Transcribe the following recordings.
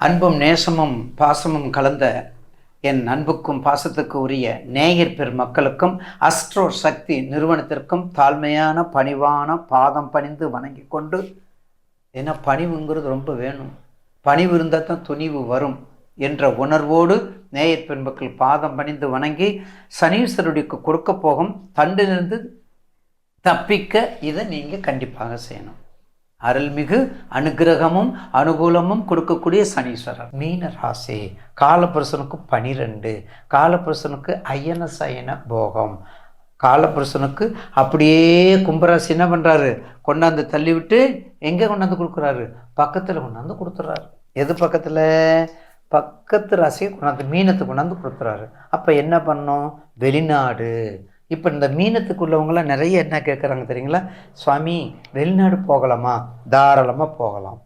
அன்பும் நேசமும் பாசமும் கலந்த என் அன்புக்கும் பாசத்துக்கு உரிய நேயர் பெருமக்களுக்கும் அஸ்ட்ரோ சக்தி நிறுவனத்திற்கும் தாழ்மையான பணிவான பாதம் பணிந்து வணங்கி கொண்டு ஏன்னா பணிவுங்கிறது ரொம்ப வேணும். பணிவு இருந்தால் தான் துணிவு வரும் என்ற உணர்வோடு நேயர் பெண்மக்கள் பாதம் பணிந்து வணங்கி சனீஸ்வரனுக்கு கொடுக்க போகும் தண்டிலிருந்து தப்பிக்க இதை நீங்கள் கண்டிப்பாக செய்யணும். அருள்மிகு அனுகிரகமும் அனுகூலமும் கொடுக்கக்கூடிய சனீஸ்வரர். மீன ராசி காலபுருஷனுக்கு பனிரெண்டு காலபுருஷனுக்கு அயன சயன போகம். காலபுருஷனுக்கு அப்படியே கும்பராசி என்ன பண்ணுறாரு கொண்டாந்து தள்ளிவிட்டு எங்கே கொண்டாந்து கொடுக்குறாரு? பக்கத்தில் கொண்டாந்து கொடுத்துட்றாரு எது பக்கத்தில்? பக்கத்து ராசியை கொண்டாந்து மீனத்தை கொண்டாந்து கொடுத்துறாரு. அப்போ என்ன பண்ணோம் வெளிநாடு. இப்போ இந்த மீனத்துக்குள்ளவங்களாம் நிறைய என்ன கேட்குறாங்க தெரியுங்களா? சுவாமி வெளிநாடு போகலாமா? தாராளமாக போகலாம்.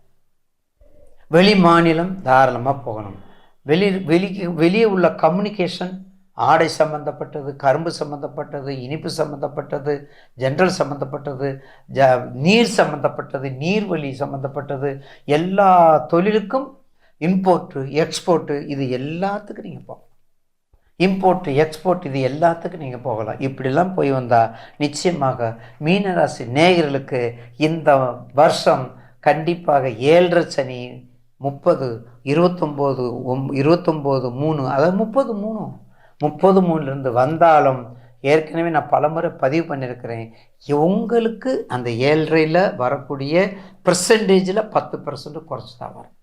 வெளி மாநிலம் தாராளமாக போகணும். வெளி வெளிக்கு வெளியே உள்ள கம்யூனிகேஷன் ஆடை சம்மந்தப்பட்டது கரும்பு சம்மந்தப்பட்டது இனிப்பு சம்மந்தப்பட்டது ஜென்ரல் சம்மந்தப்பட்டது ஜ நீர் சம்மந்தப்பட்டது நீர்வழி சம்மந்தப்பட்டது எல்லா தொழிலுக்கும் இம்போர்ட்டு எக்ஸ்போர்ட்டு இது எல்லாத்துக்கும் நீங்கள் போகலாம் இம்போர்ட்டு எக்ஸ்போர்ட் இது எல்லாத்துக்கும் நீங்கள் போகலாம். இப்படிலாம் போய் வந்தால் நிச்சயமாக மீனராசி நேயர்களுக்கு இந்த வருஷம் கண்டிப்பாக ஏழரை சனி முப்பது இருபத்தொம்போது ஒம் இருபத்தொம்போது மூணு அதாவது முப்பது மூணு. முப்பது மூணுலேருந்து வந்தாலும் ஏற்கனவே நான் பலமுறை பதிவு பண்ணியிருக்கிறேன். உங்களுக்கு அந்த ஏழரையில் வரக்கூடிய பர்சன்டேஜில் பத்து பர்சன்ட் குறைச்சி தான் வரும்.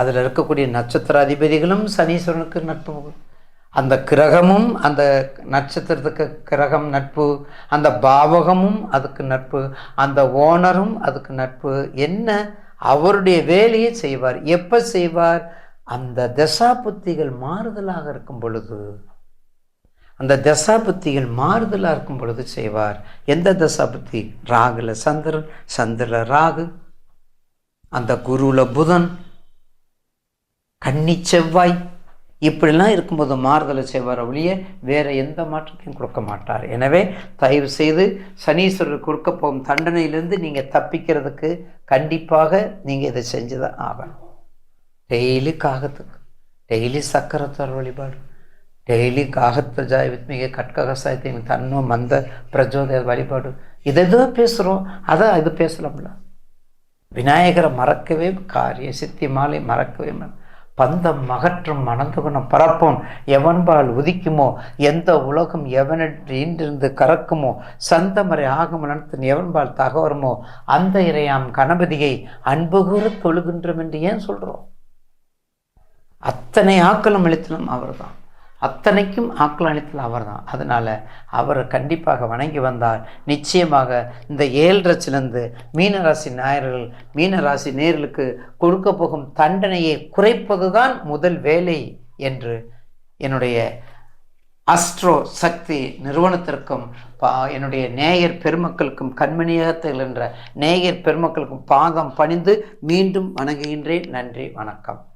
அதில் இருக்கக்கூடிய நட்சத்திர அதிபதிகளும் சனீஸ்வரனுக்கு நட்பு. அந்த கிரகமும் அந்த நட்சத்திரத்துக்கு கிரகம் நட்பு அந்த பாவகமும் அதுக்கு நட்பு அந்த ஓனரும் அதுக்கு நட்பு. என்ன? அவருடைய வேலையை செய்வார். எப்போ செய்வார்? அந்த தசாபுத்திகள் மாறுதலாக இருக்கும் பொழுது. அந்த தசாபுத்திகள் மாறுதலாக இருக்கும் பொழுது செய்வார். எந்த தசாபுத்தி? ராகுல சந்திரன் சந்திர ராகு. அந்த குருல புதன். கன்னி செவ்வாய். இப்படிலாம் இருக்கும்போது மாறுதலை செய்வார் ஒழிய வேறு எந்த மாற்றத்தையும் கொடுக்க மாட்டார். எனவே தயவு செய்து சனீஸ்வரர் கொடுக்க போகும் தண்டனையிலிருந்து நீங்கள் தப்பிக்கிறதுக்கு கண்டிப்பாக நீங்கள் இதை செஞ்சு தான் ஆகணும். டெய்லி காகத்துக்கு டெய்லி சக்கரத்தார் வழிபாடு டெய்லி காகத்த ஜாய் வித்மிக கட்ககசாயத்தின் தன்னும் மந்த பிரஜோதய வழிபாடு. இதை எதோ பேசுகிறோம் அதான் இது பேசலாம்ல விநாயகரை மறக்கவே காரிய சித்தி மாலை மறக்கவே பந்தம் மகற்றும் மணந்துகுணம் பரப்போன் எவன்பால் உதிக்குமோ? எந்த உலகம் எவனின்றிருந்து கறக்குமோ? சந்தமறை ஆகும் நடத்தின் எவன்பால் தகவருமோ? அந்த இறையாம் கணபதியை அன்புகூறு தொழுகின்றோம் என்று ஏன் சொல்கிறோம் அத்தனை ஆக்களும் அளித்தலும் அவர்தான். அத்தனைக்கும் ஆக்கலானித்தல் அவர் தான் அதனால் அவரை கண்டிப்பாக வணங்கி வந்தால் நிச்சயமாக இந்த ஏழரசிலிருந்து மீனராசி நாயர்கள் மீனராசி நேர்களுக்கு கொடுக்க போகும் தண்டனையை குறைப்பது தான் முதல் வேலை என்று என்னுடைய அஸ்ட்ரோ சக்தி நிறுவனத்திற்கும் பா என்னுடைய நேயர் பெருமக்களுக்கும் கண்மணியாக என்ற நேயர் பெருமக்களுக்கும் பாதம் பணிந்து மீண்டும் வணங்குகின்றேன். நன்றி வணக்கம்.